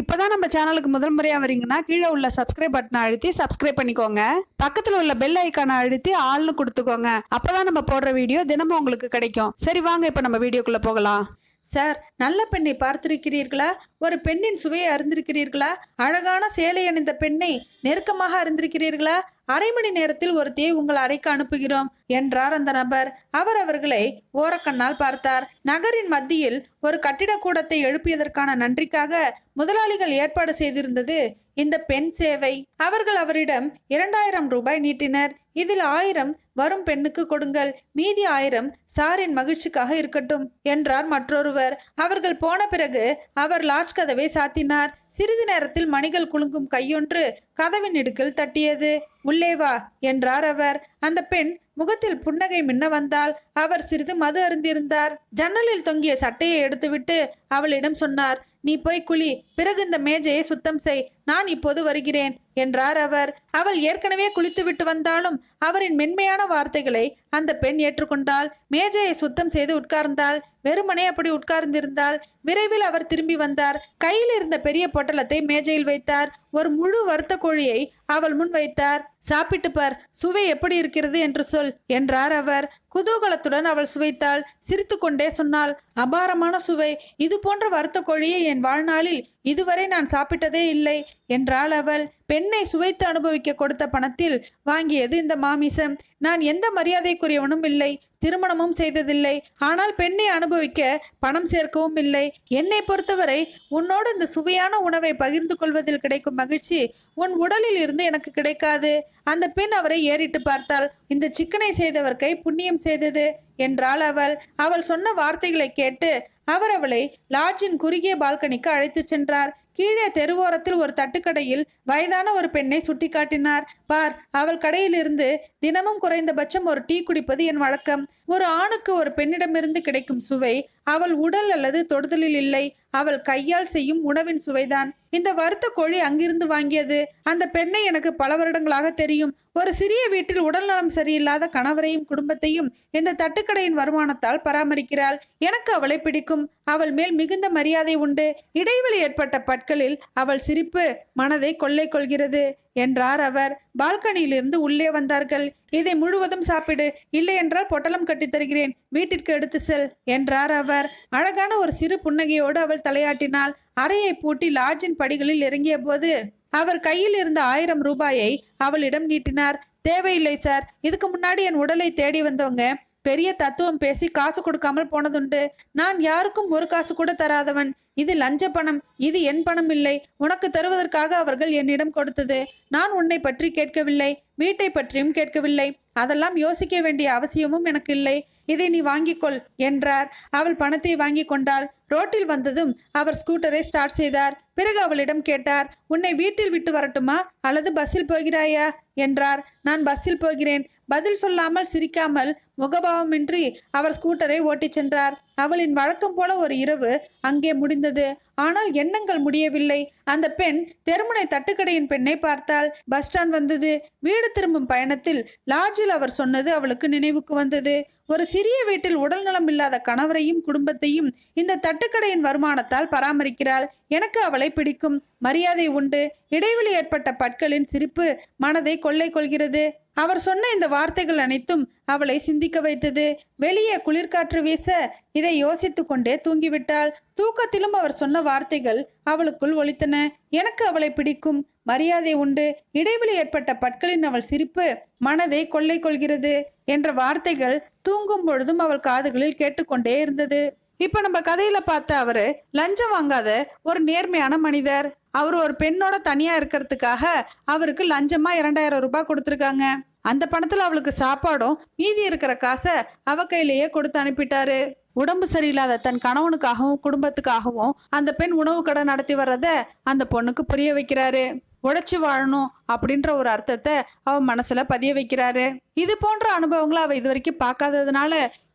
இப்போதான் நம்ம சேனலுக்கு முதல் முறையாக வரீங்கன்னா கீழே உள்ள சப்ஸ்கிரைப் பட்டனை அழுத்தி சப்ஸ்கிரைப் பண்ணிக்கோங்க. பக்கத்தில் உள்ள பெல் ஐக்கானை அழுத்தி ஆள்னு கொடுத்துக்கோங்க. அப்போதான் நம்ம போடுற வீடியோ தினமும் உங்களுக்கு கிடைக்கும். சரி வாங்க இப்போ நம்ம வீடியோக்குள்ளே போகலாம். சார் நல்ல பெண்ணை பார்த்திருக்கிறீர்களா? ஒரு பெண்ணின் சுவையை அறிந்திருக்கிறீர்களா? அழகான சேலை அணிந்த பெண்ணை நெருக்கமாக அறிந்திருக்கிறீர்களா? அரை மணி நேரத்தில் ஒருத்தியை உங்கள் அறைக்கு அனுப்புகிறோம் என்றார் அந்த நபர். அவர் அவர்களை ஓரக்கண்ணால் பார்த்தார். நகரின் மத்தியில் ஒரு கட்டிடக்கூடத்தை எழுப்பியதற்கான நன்றிக்காக முதலாளிகள் ஏற்பாடு செய்திருந்தது இந்த பெண் சேவை. அவர்கள் அவரிடம் இரண்டாயிரம் ரூபாய் நீட்டினர். இதில் ஆயிரம் வரும் பெண்ணுக்கு கொடுங்கள். மீதி ஆயிரம் சாரின் மகிழ்ச்சிக்காக இருக்கட்டும் என்றார் மற்றொருவர். அவர்கள் போன பிறகு அவர் லாட்ஜ் கதவை சாத்தினார். சிறிது நேரத்தில் மணிகள் குலுங்கும் கையொன்று கதவின் இடுக்கில் தட்டியது. உள்ளே வா என்றார் அவர். அந்த பெண் முகத்தில் புன்னகை மின்ன வந்தால் அவர் சிறிது மது அருந்திருந்தார் ஜன்னலில் தொங்கிய சட்டையை எடுத்துவிட்டு அவளிடம் சொன்னார் நீ போய் குளி பிறகு இந்த மேஜையை சுத்தம் செய். நான் இப்போது வருகிறேன் என்றார் அவர். அவள் ஏற்கனவே குளித்துவிட்டு வந்தாலும் அவரின் மென்மையான வார்த்தைகளை அந்த பெண் ஏற்றுக்கொண்டாள். மேஜையை சுத்தம் செய்து உட்கார்ந்தாள். வெறுமனே அப்படி உட்கார்ந்திருந்தாள். விரைவில் அவர் திரும்பி வந்தார். கையில் இருந்த பெரிய பொட்டலத்தை மேஜையில் வைத்தார். ஒரு முழு வறுத்த கோழியை அவள் முன் வைத்தார். சாப்பிட்டு பார் சுவை எப்படி இருக்கிறது என்று சொல் என்றார் அவர். குதூகலத்துடன் அவள் சுவைத்தாள். சிரித்துக்கொண்டே சொன்னாள் அபாரமான சுவை. இது போன்ற வறுத்த கோழியை என் வாழ்நாளில் இதுவரை நான் சாப்பிட்டதே இல்லை என்றாள் அவள். பெண்ணை சுவைத்து அனுபவிக்க கொடுத்த பணத்தில் வாங்கியது இந்த மாமிசம். நான் எந்த மரியாதைக்குரியவனும் இல்லை திருமணமும் செய்ததில்லை. ஆனால் பெண்ணை அனுபவிக்க பணம் சேர்க்கவும் இல்லை. என்னை பொறுத்தவரை உன்னோடு இந்த சுவையான உணவை பகிர்ந்து கொள்வதில் கிடைக்கும் மகிழ்ச்சி உன் உடலில் இருந்து எனக்கு கிடைக்காது. அந்த பெண் அவரை ஏறிட்டு பார்த்தாள். இந்த சிக்கனை செய்தவர் கை புண்ணியம் செய்தது என்றாள் அவள். அவள் சொன்ன வார்த்தைகளை கேட்டு அவர் அவளை லாட்ஜின் குறுகிய பால்கனிக்கு அழைத்துச் சென்றார். கீழே தெருவோரத்தில் ஒரு தட்டுக்கடையில் வயதான ஒரு பெண்ணை சுட்டிக்காட்டினார். பார் அவள் கடையிலிருந்து தினமும் குறைந்தபட்சம் ஒரு டீ குடிப்பது என் வழக்கம். ஒரு ஆணுக்கு ஒரு பெண்ணிடமிருந்து கிடைக்கும் சுவை அவள் உடல் அல்லது தொடுதலில் இல்லை. அவள் கையால் செய்யும் உணவின் சுவைதான். இந்த வறுத்த கோழி அங்கிருந்து வாங்கியது. அந்த பெண்ணை எனக்கு பல வருடங்களாக தெரியும். ஒரு சிறிய வீட்டில் உடல்நலம் சரியில்லாத கணவரையும் குடும்பத்தையும் இந்த தட்டுக்கடையின் வருமானத்தால் பராமரிக்கிறாள். எனக்கு அவளை பிடிக்கும். அவள் மேல் மிகுந்த மரியாதை உண்டு. இடைவெளி ஏற்பட்ட பற்களில் அவள் சிரிப்பு மனதை கொள்ளை கொள்கிறது. என்றார் அவர். பால்கனியிலிருந்து உள்ளே வந்தார்கள். இதை முழுவதும் சாப்பிடு. இல்லை என்றால் பொட்டலம் கட்டித் தருகிறேன். வீட்டிற்கு எடுத்து செல் என்றார் அவர். அழகான ஒரு சிறு புன்னகையோடு அவள் தலையாட்டினாள். அறையை பூட்டி லாட்ஜின் படிகளில் இறங்கிய போது அவர் கையில் இருந்த ஆயிரம் ரூபாயை அவளிடம் நீட்டினார். தேவையில்லை சார். இதுக்கு முன்னாடி என் உடலை தேடி வந்தவங்க பெரிய தத்துவம் பேசி காசு கொடுக்காமல் போனதுண்டு. நான் யாருக்கும் ஒரு காசு கூட தராதவன். இது லஞ்ச பணம். இது என் பணம் இல்லை. உனக்கு தருவதற்காக அவர்கள் என்னிடம் கொடுத்தது. நான் உன்னை பற்றி கேட்கவில்லை. வீட்டை பற்றியும் கேட்கவில்லை. அதெல்லாம் யோசிக்க வேண்டிய அவசியமும் எனக்கு இல்லை. இதை நீ வாங்கிக்கொள் என்றார். அவள் பணத்தை வாங்கி கொண்டாள். ரோட்டில் வந்ததும் அவர் ஸ்கூட்டரை ஸ்டார்ட் செய்தார். பிறகு அவளிடம் கேட்டார் உன்னை வீட்டில் விட்டு வரட்டுமா? அல்லது பஸ்ஸில் போகிறாயா? என்றார். நான் பஸ்ஸில் போகிறேன். பதில் சொல்லாமல் சிரிக்காமல் முகபாவமின்றி அவர் ஸ்கூட்டரை ஓட்டிச் சென்றார். அவளின் வழக்கம் போல ஒரு இரவு அங்கே முடிந்தது. ஆனால் எண்ணங்கள் முடியவில்லை. அந்த பெண் தெருமுனை தட்டுக்கடையின் பெண்ணை பார்த்தால் பஸ் ஸ்டாண்ட் வந்தது. வீடு திரும்பும் பயணத்தில் லாட்ஜில் அவர் சொன்னது அவளுக்கு நினைவுக்கு வந்தது. ஒரு சிறிய வீட்டில் உடல்நலம் இல்லாத கணவரையும் குடும்பத்தையும் இந்த தட்டுக்கடையின் வருமானத்தால் பராமரிக்கிறாள். எனக்கு அவளை பிடிக்கும். மரியாதை உண்டு. இடைவெளி ஏற்பட்ட பற்களின் சிரிப்பு மனதை கொள்ளை கொள்கிறது. அவர் சொன்ன இந்த வார்த்தைகள் அனைத்தும் அவளை சிந்திக்க வைத்தது. வெளியே குளிர்காற்று வீச இதை யோசித்து கொண்டே தூங்கிவிட்டாள். தூக்கத்திலும் அவர் சொன்ன வார்த்தைகள் அவளுக்குள் ஒலித்தன. எனக்கு அவளை பிடிக்கும். மரியாதை உண்டு. இடைவெளி ஏற்பட்ட பற்களின் அவள் சிரிப்பு மனதை கொள்ளை கொள்கிறது. என்ற வார்த்தைகள் தூங்கும் பொழுதும் அவள் காதுகளில் கேட்டுக்கொண்டே இருந்தது. இப்ப நம்ம கதையில பார்த்த அவரு லஞ்சம் வாங்காத ஒரு நேர்மையான மனிதர். அவர் ஒரு பெண்ணோட தனியா இருக்கிறதுக்காக அவருக்கு லஞ்சமா இரண்டாயிரம் ரூபாய் கொடுத்துருக்காங்க. அந்த பணத்துல அவளுக்கு சாப்பாடும் மீதி இருக்கிற காசை அவ கையிலேயே கொடுத்து அனுப்பிட்டாரு. உடம்பு சரியில்லாத தன் கணவனுக்காகவும் குடும்பத்துக்காகவும் அந்த பெண் உணவு கடை நடத்தி வர்றத அந்த பொண்ணுக்கு புரிய வைக்கிறாரு. உழைச்சி வாழணும் அப்படின்ற ஒரு அர்த்தத்தை அவ மனசுல பதிய வைக்கிறாரு. இது போன்ற அனுபவங்களை அவ இது வரைக்கும் பார்க்காததுனால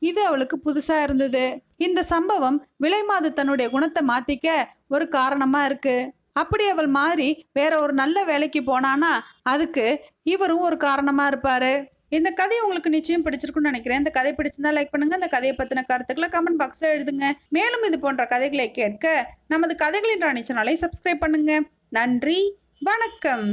இது அவளுக்கு புதுசா இருந்தது. இந்த சம்பவம் விலைமாது தன்னுடைய குணத்தை மாத்திக்க ஒரு காரணமா இருக்கு. அப்படி அவள் மாறி வேற ஒரு நல்ல வேலைக்கு போனானா அதுக்கு இவரும் ஒரு காரணமா இருப்பாரு. இந்த கதை உங்களுக்கு நிச்சயம் பிடிச்சிருக்கும்னு நினைக்கிறேன். இந்த கதை பிடிச்சிருந்தா லைக் பண்ணுங்க. இந்த கதையை பத்தின கருத்துக்களை கமெண்ட் பாக்ஸ்ல எழுதுங்க. மேலும் இது போன்ற கதைகளை கேட்க நமது கதைகளின் ராணி சேனலை சப்ஸ்கிரைப் பண்ணுங்க. நன்றி. வணக்கம்.